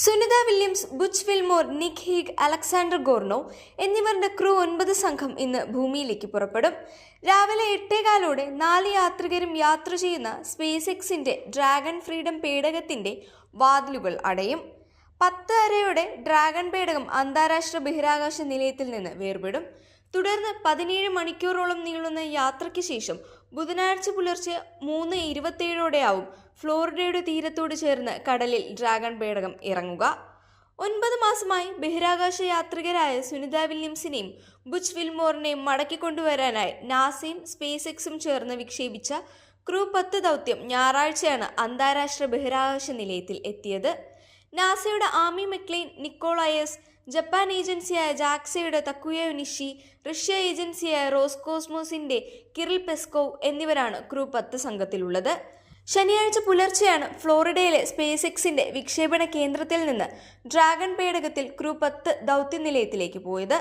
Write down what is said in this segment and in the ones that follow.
Sunita Williams Butch Wilmore Nick Hague Alexander Gorbunov എന്നിവരുടെ crew ഒൻപത് സംഘം ഇന്ന് ഭൂമിയിലേക്ക് പുറപ്പെടും. രാവിലെ എട്ടേകാലോടെ നാല് യാത്രികരും യാത്ര ചെയ്യുന്ന സ്പേസ് എക്സിന്റെ ഡ്രാഗൺ ഫ്രീഡം പേടകത്തിന്റെ വാതിലുകൾ അടയും. പത്ത് അരയോടെ ഡ്രാഗൺ പേടകം അന്താരാഷ്ട്ര ബഹിരാകാശ നിലയത്തിൽ നിന്ന് വേർപെടും. തുടർന്ന് പതിനേഴ് മണിക്കൂറോളം നീളുന്ന യാത്രയ്ക്ക് ശേഷം ബുധനാഴ്ച പുലർച്ചെ മൂന്ന് ഇരുപത്തിയേഴോടെയാവും ഫ്ലോറിഡയുടെ തീരത്തോട് ചേർന്ന് കടലിൽ ഡ്രാഗൺ പേടകം ഇറങ്ങുക. ഒൻപത് മാസമായി ബഹിരാകാശ യാത്രികരായ സുനിത വില്യംസിനെയും ബുച്ച് വിൽമോറിനെയും മടക്കിക്കൊണ്ടുവരാനായി നാസയും സ്പേസ് എക്സും ചേർന്ന് വിക്ഷേപിച്ച ക്രൂ പത്ത് ദൗത്യം ഞായറാഴ്ചയാണ് അന്താരാഷ്ട്ര ബഹിരാകാശ നിലയത്തിൽ എത്തിയത്. നാസയുടെ ആമി മെക്ലെയിൻ നിക്കോളയസ് ജപ്പാൻ ഏജൻസിയായ ജാക്സയുടെ തക്കുയേവ് നിഷി റഷ്യ ഏജൻസിയായ റോസ്കോസ്മോസിന്റെ കിറിൽ പെസ്കോവ് എന്നിവരാണ് ക്രൂ പത്ത് സംഘത്തിലുള്ളത്. ശനിയാഴ്ച പുലർച്ചെയാണ് ഫ്ലോറിഡയിലെ സ്പേസ് എക്സിന്റെ വിക്ഷേപണ കേന്ദ്രത്തിൽ നിന്ന് ഡ്രാഗൺ പേടകത്തിൽ ക്രൂ പത്ത് ദൗത്യനിലയത്തിലേക്ക് പോയത്.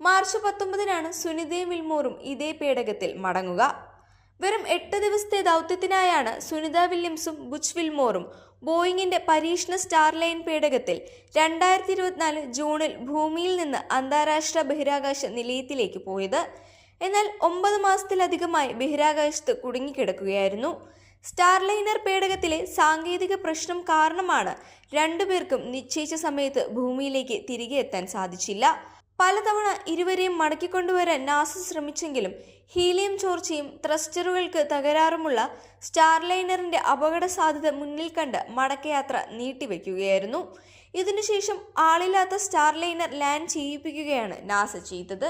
മാർച്ച് പത്തൊമ്പതിനാണ് സുനിതയും വിൽമോറും ഇതേ പേടകത്തിൽ മടങ്ങുക. വെറും എട്ട് ദിവസത്തെ ദൗത്യത്തിനായാണ് സുനിത വില്യംസും ബുച്ച് വിൽമോറും ബോയിങ്ങിന്റെ പരീക്ഷണ സ്റ്റാർലൈൻ പേടകത്തിൽ രണ്ടായിരത്തി ഇരുപത്തിനാല് ജൂണിൽ ഭൂമിയിൽ നിന്ന് അന്താരാഷ്ട്ര ബഹിരാകാശ നിലയത്തിലേക്ക് പോയത്. എന്നാൽ ഒമ്പത് മാസത്തിലധികമായി ബഹിരാകാശത്ത് കുടുങ്ങിക്കിടക്കുകയായിരുന്നു. സ്റ്റാർലൈനർ പേടകത്തിലെ സാങ്കേതിക പ്രശ്നം കാരണമാണ് രണ്ടുപേർക്കും നിശ്ചയിച്ച സമയത്ത് ഭൂമിയിലേക്ക് തിരികെ എത്താൻ സാധിച്ചില്ല. പലതവണ ഇരുവരെയും മടക്കിക്കൊണ്ടുവരാൻ നാസ ശ്രമിച്ചെങ്കിലും ഹീലിയം ചോർച്ചയും ത്രസ്റ്ററുകൾക്ക് തകരാറുമുള്ള സ്റ്റാർലൈനറിന്റെ അപകട സാധ്യത മുന്നിൽ കണ്ട് മടക്കയാത്ര നീട്ടിവെക്കുകയായിരുന്നു. ഇതിനുശേഷം ആളില്ലാത്ത സ്റ്റാർലൈനർ ലാൻഡ് ചെയ്യിപ്പിക്കുകയാണ് നാസ ചെയ്തത്.